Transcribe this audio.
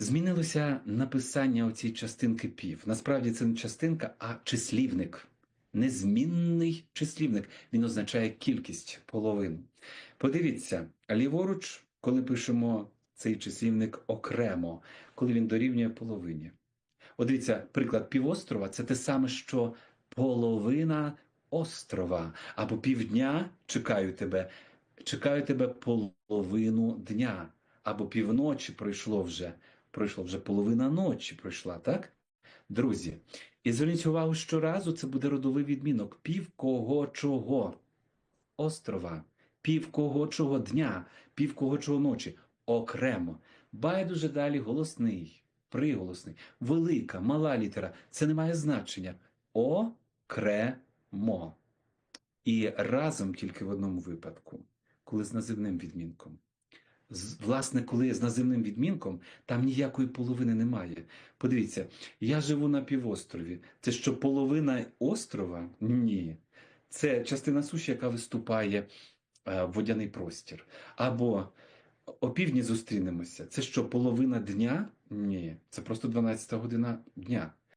Змінилося написання оцієї частинки пів. Насправді це не частинка, а числівник. Незмінний числівник. Він означає кількість половин. Подивіться, ліворуч, коли пишемо цей числівник окремо, коли він дорівнює половині. От дивіться, приклад півострова це те саме, що половина острова або півдня чекаю тебе, чекаю тебе половину дня, або півночі пройшло вже, пройшло вже половина ночі пройшла, так? Друзі, і зверніть увагу, щоразу це буде родовий відмінок пів кого чого острова, пів кого чого дня, пів кого чого ночі, окремо. Байдуже далі голосний, приголосний, велика, мала літера. Це не має значення. Окремо. І разом тільки в одному випадку, коли з називним відмінком. Власне, коли з називним відмінком, там ніякої половини немає. Подивіться, я живу на півострові. Це що половина острова? Ні. Це частина суші, яка виступає е, в водяний простір. Або опівдні зустрінемося. Це що, половина дня? Ні. Це просто 12 година дня.